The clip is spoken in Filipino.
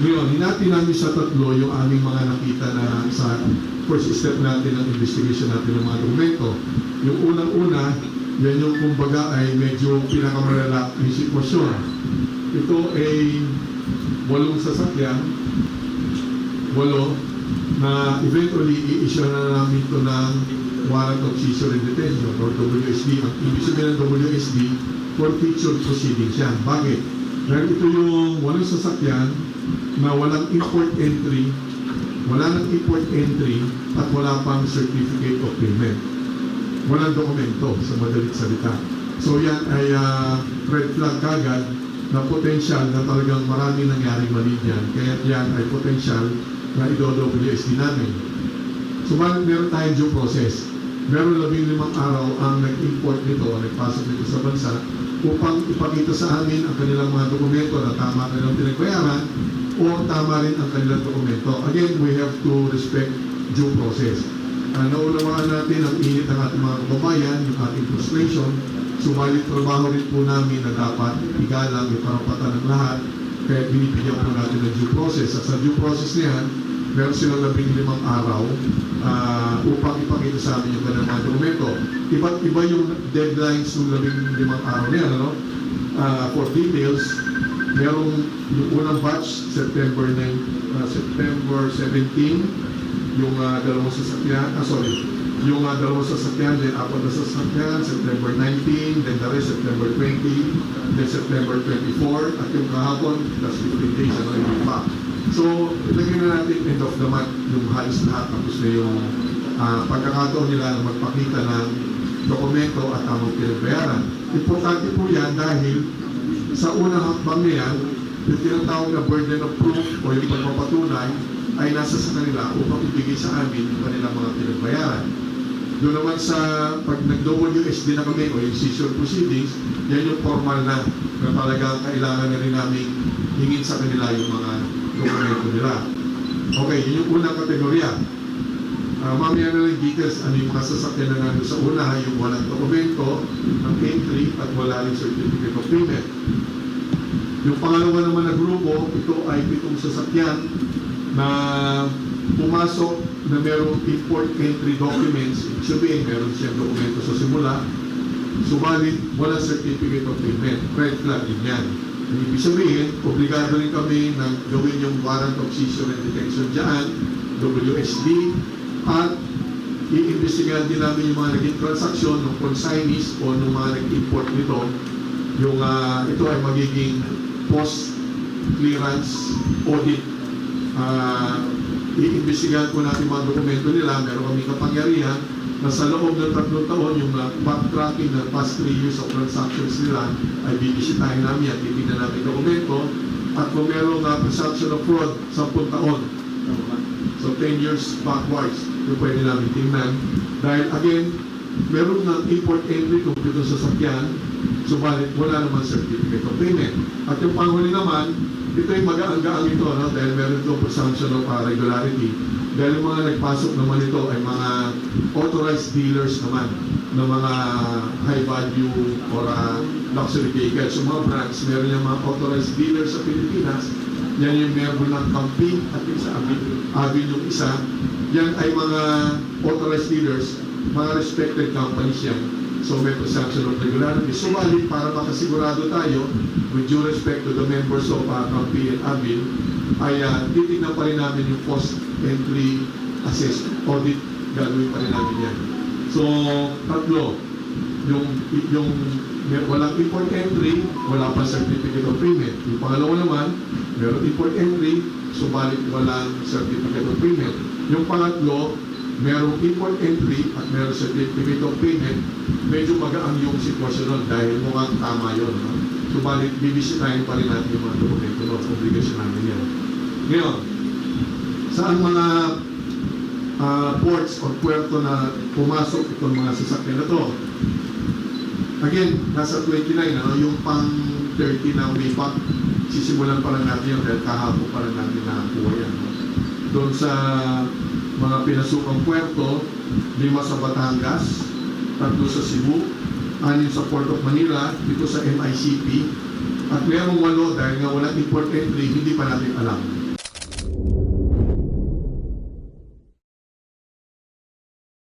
Ngayon, hinati namin sa tatlo yung aming mga nakita na sa first step natin ng investigation natin ng mga dokumento. Yung unang-una, yan yung kumbaga ay medyo pinakamalala yung sitwasyon. Ito ay walong sasakyan, walo, na eventually i-issue na namin ito ng warrant of seizure and detention or WSD. Ang ibig sabihin ng WSD, for future proceedings yan. Bakit? Dahil ito yung walang sasakyan na walang import entry, wala nang import entry at wala pang certificate of payment. Walang dokumento sa madalit salita. So yan ay ah, red flag kagad na potensyal na talagang maraming nangyaring mali dyan. Kaya yan ay potensyal na ido-WSD namin. Subalit meron tayong due process. Meron labing limang araw ang nag-import nito, nagpasok nito sa bansa upang ipakita sa amin ang kanilang mga dokumento na tama kanilang pinagbayaran o tama rin ang kanilang dokumento. Again, we have to respect due process. Uh, naunawaan natin ang init ng ating mga kababayan, yung ating frustration, subalit trabaho rin po namin na dapat igalang yung karapatan ng lahat kaya binibigyan po natin ng due process. At sa due process na yan, meron silang labing limang araw ah, upang ipakita sa amin yung kanilang mga dokumento. Iba't iba yung deadlines ng labing limang araw na yan, ano? Ah, for details, merong yung unang batch, September 9, ah, September 17, yung ah, dalawang sasakyan, ah sorry, yung uh, dalawang sasakyan, then apat na sasakyan, September 19, then the September 20, then September 24, at yung kahapon, plus 15 days, ano yung pa. So, ilagay na natin end of the month yung halos lahat, tapos na yung ah, pagkakataon nila na magpakita ng dokumento at tamang pinagbayaran. Importante po yan dahil sa unang hakbang na yan, yung tinatawag na burden of proof o yung pagpapatunay ay nasa sa kanila upang ibigay sa amin yung kanilang mga pinagbayaran. Doon naman sa pag nag-WSD na kami o yung seizure proceedings, yan yung formal na na talagang kailangan na rin namin hingin sa kanila yung mga dokumento nila. Okay, yun yung unang kategorya. Uh, mamaya na lang details ano yung mga sasakyan na nandun sa una, yung walang dokumento ng entry at wala rin certificate of payment. Yung pangalawa naman na grupo, ito ay pitong sasakyan na pumasok na merong import entry documents, ibig sabihin meron siyang dokumento sa simula, subalit wala certificate of payment. Red flag din yan. Ibig sabihin, obligado rin kami na gawin yung warrant of seizure and detention dyan, WSD, at iimbestigahan din namin yung mga naging transaksyon ng consignees o ng mga nag-import nito. Yung ah, ito ay magiging post-clearance audit. Uh, iimbestigahan po natin mga dokumento nila, meron kami kapangyarihan na sa loob ng tatlong taon, yung backtracking ng past 3 years of transactions nila ay bibisitahin namin at titignan namin dokumento at kung merong uh, presumption of fraud, 10 taon. So 10 years backwards, yung pwede namin tingnan. Dahil again, meron ng import entry kung dito sa sakyan, subalit wala naman certificate of payment. At yung panghuli naman, ito yung magaang-gaang ito, no? dahil meron itong presumption of uh, regularity. Dahil yung mga nagpasok naman ito ay mga authorized dealers naman ng mga high value or uh, luxury vehicles. So mga brands, meron yung mga authorized dealers sa Pilipinas. Yan yung meron ng campaign at yung sa yung isa. Yan ay mga authorized dealers, mga respected companies yan. So may presumption of regularity. Subalit para makasigurado tayo, with due respect to the members of uh, Campi and Avil, ay uh, titignan pa rin namin yung post-entry assess audit. Gagawin pa rin namin yan. So, tatlo, yung, yung walang import entry, wala pa certificate of payment. Yung pangalawa naman, meron import entry, subalit walang certificate of payment. Yung pangatlo, merong import entry at merong certificate of payment, medyo magaang yung sitwasyon nun dahil mukhang tama yun. No? Subalit, bibisitahin pa rin natin yung mga dokumento nun. Obligasyon namin yan. Ngayon, saan mga ah, ports or puerto na pumasok itong mga sasakyan na to? Again, nasa 29, ano, yung pang 30 na back, sisimulan pa lang natin yun dahil kahapon pa lang natin nakakuha yan. No? Doon sa mga pinasukang puerto, lima sa Batangas, tatlo sa Cebu, anim sa Port of Manila, dito sa MICP, at merong walo dahil nga walang import entry, hindi pa natin alam